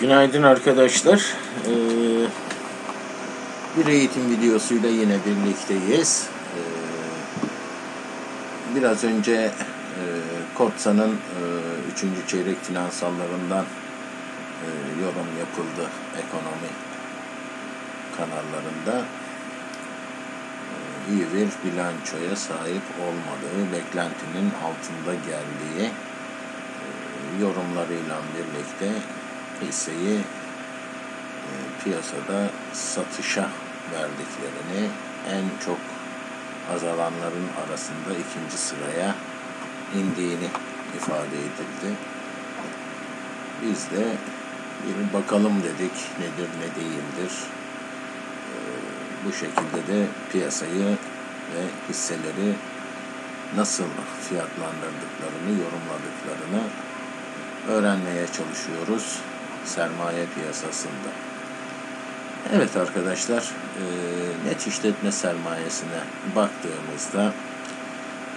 Günaydın arkadaşlar. Ee, bir eğitim videosuyla yine birlikteyiz. Ee, biraz önce e, Kotsa'nın e, 3. çeyrek finansallarından e, yorum yapıldı ekonomi kanallarında. E, iyi bir bilançoya sahip olmadığı, beklentinin altında geldiği e, yorumlarıyla birlikte hisseyi e, piyasada satışa verdiklerini en çok azalanların arasında ikinci sıraya indiğini ifade edildi. Biz de bir bakalım dedik nedir ne değildir. E, bu şekilde de piyasayı ve hisseleri nasıl fiyatlandırdıklarını, yorumladıklarını öğrenmeye çalışıyoruz sermaye piyasasında. Evet arkadaşlar, e, net işletme sermayesine baktığımızda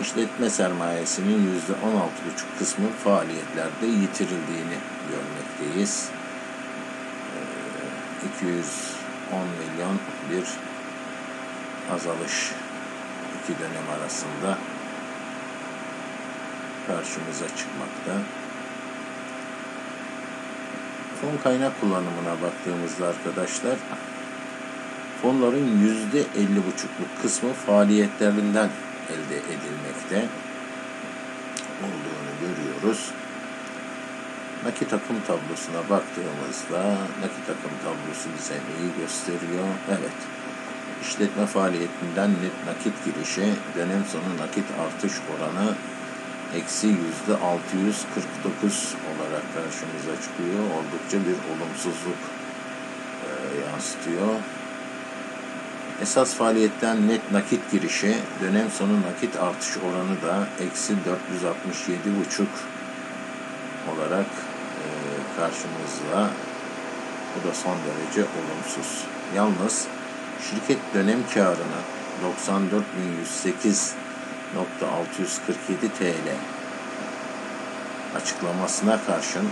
işletme sermayesinin yüzde 16,5 kısmı faaliyetlerde yitirildiğini görmekteyiz. E, 210 milyon bir azalış iki dönem arasında karşımıza çıkmakta. Fon kaynak kullanımına baktığımızda arkadaşlar fonların yüzde elli buçukluk kısmı faaliyetlerinden elde edilmekte olduğunu görüyoruz. Nakit akım tablosuna baktığımızda nakit akım tablosu bize neyi gösteriyor? Evet. İşletme faaliyetinden net nakit girişi, dönem sonu nakit artış oranı eksi yüzde 649 olarak karşımıza çıkıyor. Oldukça bir olumsuzluk e, yansıtıyor. Esas faaliyetten net nakit girişi, dönem sonu nakit artış oranı da eksi 467,5 olarak e, karşımızda. Bu da son derece olumsuz. Yalnız şirket dönem karını 94.108 647 TL açıklamasına karşın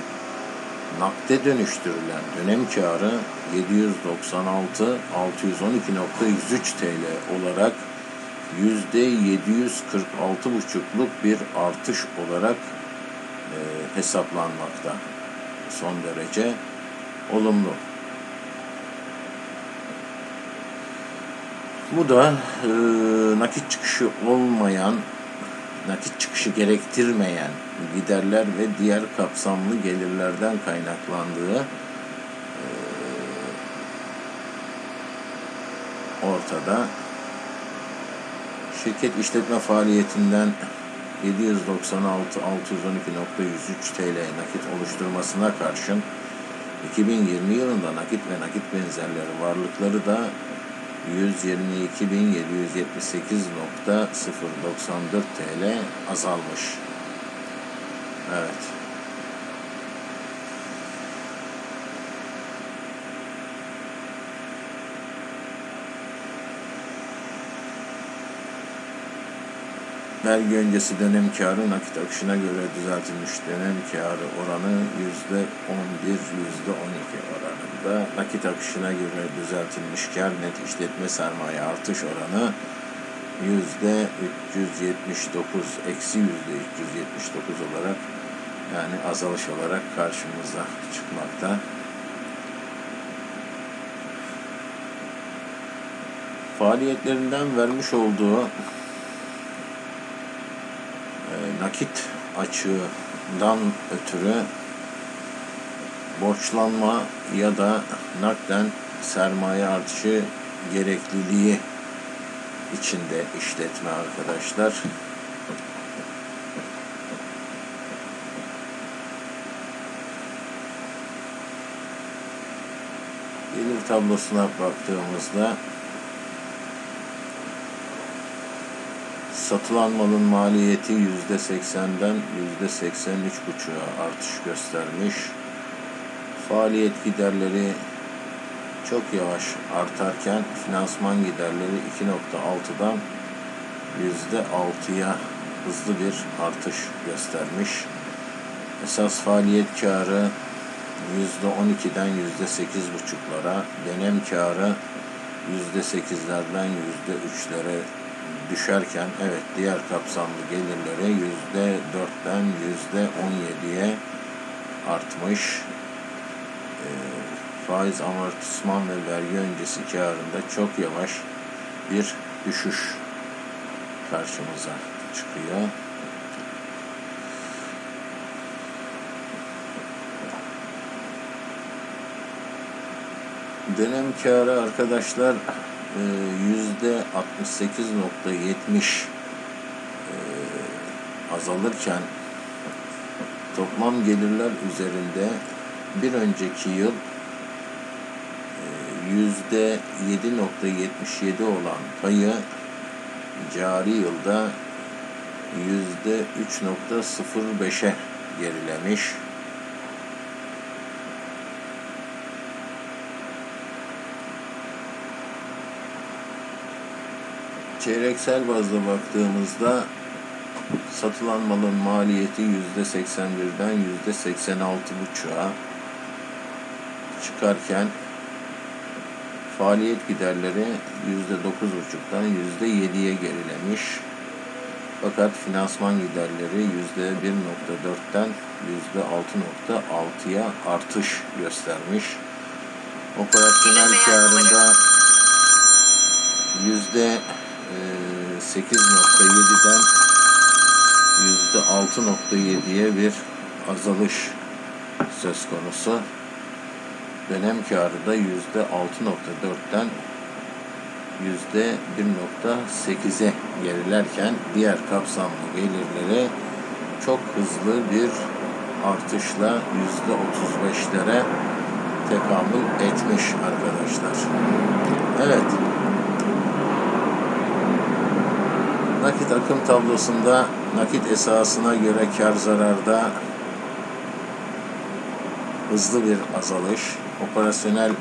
nakde dönüştürülen dönem karı 796 612.103 TL olarak yüzde 746,5'luk bir artış olarak e, hesaplanmakta. Son derece olumlu. Bu da e, nakit çıkışı olmayan, nakit çıkışı gerektirmeyen giderler ve diğer kapsamlı gelirlerden kaynaklandığı e, ortada. Şirket işletme faaliyetinden 796 612.103 TL nakit oluşturmasına karşın 2020 yılında nakit ve nakit benzerleri varlıkları da 122.778.094 TL azalmış. Evet. Vergi öncesi dönem karı nakit akışına göre düzeltilmiş dönem karı oranı yüzde 11, yüzde 12 oranında. Nakit akışına göre düzeltilmiş kar net işletme sermaye artış oranı yüzde 379, eksi yüzde 379 olarak yani azalış olarak karşımıza çıkmakta. Faaliyetlerinden vermiş olduğu nakit açığından ötürü borçlanma ya da nakden sermaye artışı gerekliliği içinde işletme arkadaşlar. Gelir tablosuna baktığımızda satılan malın maliyeti yüzde seksenden yüzde seksen üç buçuğa artış göstermiş. Faaliyet giderleri çok yavaş artarken finansman giderleri 2.6'dan yüzde altıya hızlı bir artış göstermiş. Esas faaliyet karı %12'den %8,5'lara, dönem karı %8'lerden %3'lere düşerken evet diğer kapsamlı gelirleri %4'ten %17'ye artmış. Ee, faiz amortisman ve vergi öncesi karında çok yavaş bir düşüş karşımıza çıkıyor. Dönem karı arkadaşlar e, yüzde 68.70 e, azalırken toplam gelirler üzerinde bir önceki yıl e, yüzde 7.77 olan payı cari yılda yüzde 3.05'e gerilemiş. Çeyreksel bazda baktığımızda satılan malın maliyeti yüzde 81'den yüzde 86,5'a çıkarken faaliyet giderleri yüzde 9,5'dan yüzde 7'ye gerilemiş. Fakat finansman giderleri yüzde 1.4'ten yüzde 6.6'ya artış göstermiş. Operasyonel karında yüzde 8.7'den yüzde 6.7'ye bir azalış söz konusu. Dönem karı da yüzde 6.4'ten yüzde 1.8'e gerilerken diğer kapsamlı gelirleri çok hızlı bir artışla yüzde 35'lere tekamül etmiş arkadaşlar. Evet. Nakit akım tablosunda nakit esasına göre kar zararda hızlı bir azalış. Operasyonel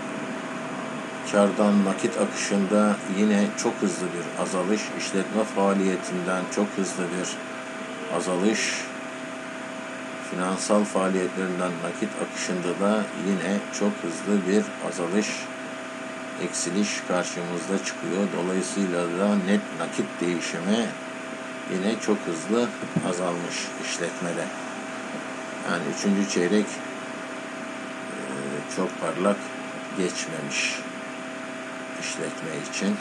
kardan nakit akışında yine çok hızlı bir azalış. İşletme faaliyetinden çok hızlı bir azalış. Finansal faaliyetlerinden nakit akışında da yine çok hızlı bir azalış eksiliş karşımızda çıkıyor. Dolayısıyla da net nakit değişimi yine çok hızlı azalmış işletmede. Yani üçüncü çeyrek e, çok parlak geçmemiş işletme için.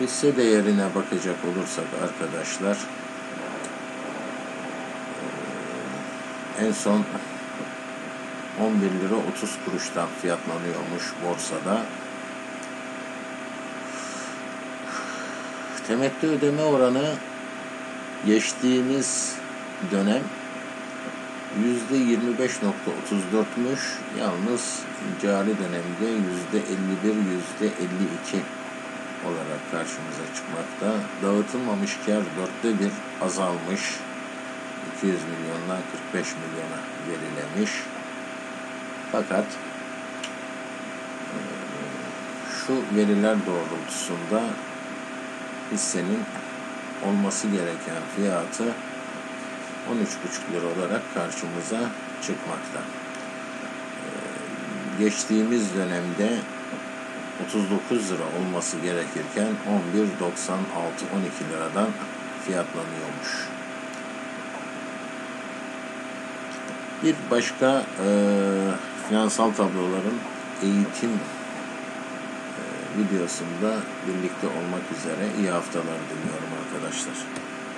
Hisse değerine bakacak olursak arkadaşlar e, en son 11 lira 30 kuruştan fiyatlanıyormuş borsada. Temettü ödeme oranı geçtiğimiz dönem yüzde 25.34'müş. Yalnız cari dönemde yüzde 51, yüzde 52 olarak karşımıza çıkmakta. Dağıtılmamış kar dörtte bir azalmış. 200 milyondan 45 milyona gerilemiş. Fakat e, şu veriler doğrultusunda hissenin olması gereken fiyatı 13,5 lira olarak karşımıza çıkmakta. E, geçtiğimiz dönemde 39 lira olması gerekirken 11.96 12 liradan fiyatlanıyormuş. Bir başka e, finansal tabloların eğitim e, videosunda birlikte olmak üzere iyi haftalar diliyorum arkadaşlar.